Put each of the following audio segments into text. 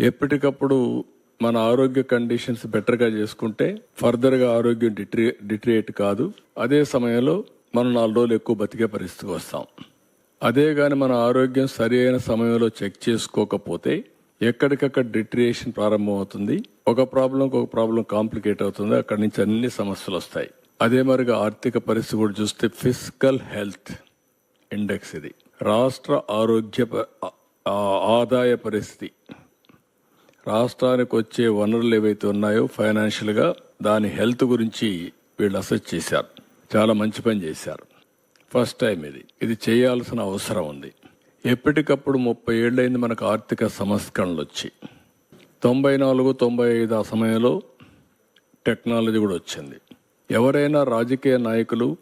ఎప్పటికప్పుడు మన ఆరోగ్య కండిషన్స్ బెటర్గా చేసుకుంటే ఫర్దర్గా ఆరోగ్యం డిట్రి డిట్రియేట్ కాదు. అదే సమయంలో మనం నాలుగు రోజులు ఎక్కువ బతికే పరిస్థితికి వస్తాం. అదే కానీ మన ఆరోగ్యం సరి అయిన సమయంలో చెక్ చేసుకోకపోతే ఎక్కడికక్కడ డిట్రియేషన్ ప్రారంభమవుతుంది. ఒక ప్రాబ్లం ఒక ప్రాబ్లం కాంప్లికేట్ అవుతుంది. అక్కడి నుంచి అన్ని సమస్యలు వస్తాయి. అదే మరిగా ఆర్థిక పరిస్థితి కూడా చూస్తే ఫిజికల్ హెల్త్ ఇండెక్స్ ఇది. రాష్ట్ర ఆరోగ్య ఆదాయ పరిస్థితి రాష్ట్రానికి వచ్చే వనరులు ఏవైతే ఉన్నాయో ఫైనాన్షియల్గా దాని హెల్త్ గురించి వీళ్ళు అసెస్ చేశారు. చాలా మంచి పని చేశారు. ఫస్ట్ టైం ఇది. ఇది చేయాల్సిన అవసరం ఉంది. ఎప్పటికప్పుడు ముప్పై ఏళ్ళైంది మనకు ఆర్థిక సంస్కరణలు వచ్చి. తొంభై నాలుగు తొంభై ఐదు ఆ సమయంలో టెక్నాలజీ కూడా వచ్చింది. ఎవరైనా రాజకీయ నాయకులు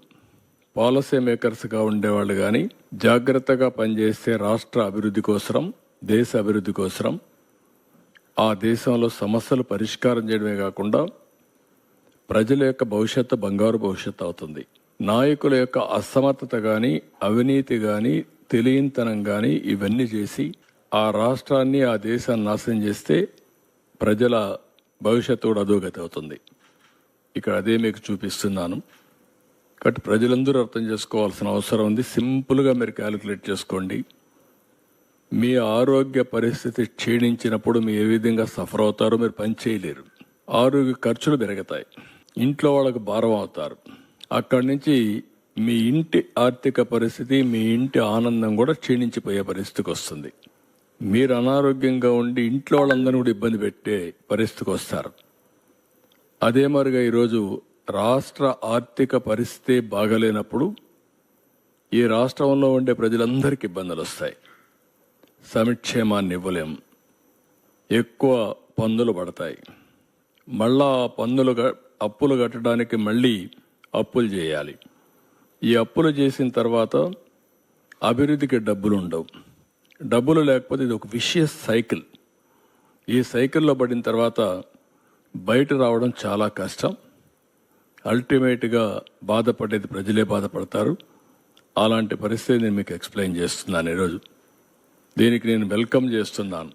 పాలసీ మేకర్స్గా ఉండేవాళ్ళు కానీ జాగ్రత్తగా పనిచేస్తే రాష్ట్ర అభివృద్ధి కోసరం దేశ అభివృద్ధి కోసరం ఆ దేశంలో సమస్యలు పరిష్కారం చేయడమే కాకుండా ప్రజల యొక్క భవిష్యత్తు బంగారు భవిష్యత్తు అవుతుంది. నాయకుల యొక్క అసమర్థత కానీ అవినీతి కానీ తెలియంతనం కానీ ఇవన్నీ చేసి ఆ రాష్ట్రాన్ని ఆ దేశాన్ని నాశనం చేస్తే ప్రజల భవిష్యత్తు కూడా అధోగతి అవుతుంది. ఇక్కడ అదే మీకు చూపిస్తున్నాను. కాబట్టి ప్రజలందరూ అర్థం చేసుకోవాల్సిన అవసరం ఉంది. సింపుల్గా మీరు క్యాలిక్యులేట్ చేసుకోండి. మీ ఆరోగ్య పరిస్థితి క్షీణించినప్పుడు మీరు ఏ విధంగా సఫర్ అవుతారో మీరు పని చేయలేరు. ఆరోగ్య ఖర్చులు పెరుగుతాయి. ఇంట్లో వాళ్ళకు భారం అవుతారు. అక్కడి నుంచి మీ ఇంటి ఆర్థిక పరిస్థితి మీ ఇంటి ఆనందం కూడా క్షీణించిపోయే పరిస్థితికి వస్తుంది. మీరు అనారోగ్యంగా ఉండి ఇంట్లో వాళ్ళందరినీ కూడా ఇబ్బంది పెట్టే పరిస్థితికి వస్తారు. అదే మరిగా ఈరోజు రాష్ట్ర ఆర్థిక పరిస్థితి బాగలేనప్పుడు ఈ రాష్ట్రంలో ఉండే ప్రజలందరికీ ఇబ్బందులు వస్తాయి. సమిక్షేమాన్ని ఇవ్వలేం ఎక్కువ పన్నులు పడతాయి. మళ్ళా పన్నులు గ- అప్పులు కట్టడానికి మళ్ళీ అప్పులు చేయాలి. ఈ అప్పులు చేసిన తర్వాత అభివృద్ధికి డబ్బులు ఉండవు డబ్బులు లేకపోతే ఇది ఒక విషయస్ సైకిల్. ఈ సైకిల్లో పడిన తర్వాత బయట రావడం చాలా కష్టం. అల్టిమేట్గా బాధపడేది ప్రజలే బాధపడతారు. అలాంటి పరిస్థితి నేను మీకు ఎక్స్ప్లెయిన్ చేస్తున్నాను ఈరోజు. దీనికి నేను వెల్కమ్ చేస్తున్నాను.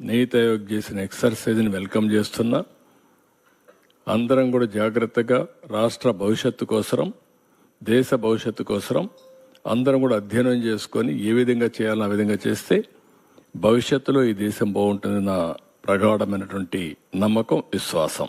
నీతి ఆయోగ్ చేసిన ఎక్సర్సైజ్ని వెల్కమ్ చేస్తున్నా. అందరం కూడా జాగ్రత్తగా రాష్ట్ర భవిష్యత్తు కోసరం దేశ భవిష్యత్తు కోసరం అందరం కూడా అధ్యయనం చేసుకొని ఏ విధంగా చేయాలని ఆ విధంగా చేస్తే భవిష్యత్తులో ఈ దేశం బాగుంటుంది నా ప్రగాఢమైనటువంటి నమ్మకం విశ్వాసం.